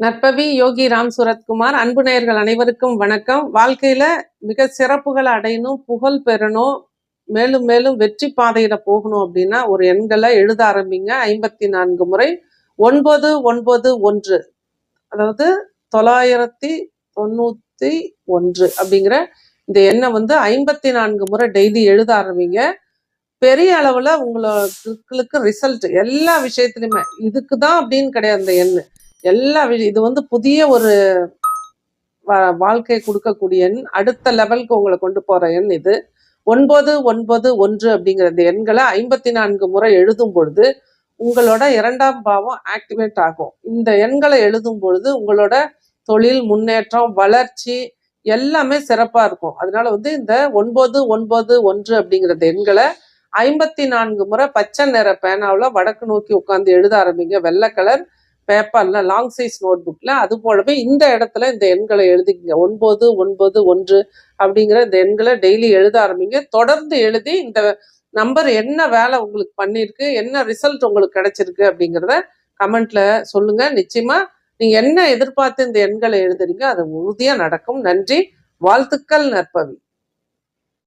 நற்பவி யோகி ராம் சுரத்குமார் அன்பு நேயர்கள் அனைவருக்கும் வணக்கம். வாழ்க்கையில மிக சிறப்புகளை அடையணும் புகழ் பெறணும் மேலும் மேலும் வெற்றி பாதையில போகணும் அப்படின்னா ஒரு எண்களை எழுத ஆரம்பிங்க. ஐம்பத்தி நான்கு முறை. ஒன்பது ஒன்பது ஒன்று. அதாவது தொள்ளாயிரத்தி தொண்ணூத்தி ஒன்று அப்படிங்கிற இந்த எண்ணை வந்து ஐம்பத்தி நான்கு முறை டெய்லி எழுத ஆரம்பிங்க. பெரிய அளவுல உங்களுக்கு ரிசல்ட் எல்லா விஷயத்துலையுமே இதுக்கு தான் அப்படின்னு கிடையாது அந்த எண்ணு. எல்லா இது வந்து புதிய ஒரு வா- வாழ்க்கை கொடுக்கக்கூடிய எண் அடுத்த லெவலுக்கு உங்களை கொண்டு போற எண் இது. ஒன்பது ஒன்பது ஒன்று அப்படிங்கிற இந்த எண்களை ஐம்பத்தி நான்கு முறை எழுதும் பொழுது உங்களோட இரண்டாம் பாவம் ஆக்டிவேட் ஆகும். இந்த எண்களை எழுதும் பொழுது உங்களோட தொழில் முன்னேற்றம் வளர்ச்சி எல்லாமே சிறப்பா இருக்கும். அதனால வந்து இந்த ஒன்பது ஒன்பது ஒன்று அப்படிங்கிறது எண்களை ஐம்பத்தி நான்கு முறை பச்சை நிற பேனாவில் வடக்கு நோக்கி உட்காந்து எழுத ஆரம்பிங்க. வெள்ளை கலர் பேப்பர்ல லாங் சைஸ் நோட் புக்ல அது போலவே இந்த இடத்துல இந்த எண்களை எழுதிக்கங்க. ஒன்பது ஒன்பது ஒன்று அப்படிங்கிற இந்த எண்களை டெய்லி எழுத ஆரம்பிங்க. தொடர்ந்து எழுதி இந்த நம்பர் என்ன வேலை உங்களுக்கு பண்ணியிருக்கு என்ன ரிசல்ட் உங்களுக்கு கிடைச்சிருக்கு அப்படிங்கிறத கமெண்ட்ல சொல்லுங்க. நிச்சயமா நீங்க என்ன எதிர்பார்த்து இந்த எண்களை எழுதுறீங்க அது உறுதியா நடக்கும். நன்றி. வாழ்த்துக்கள் நற்பவி.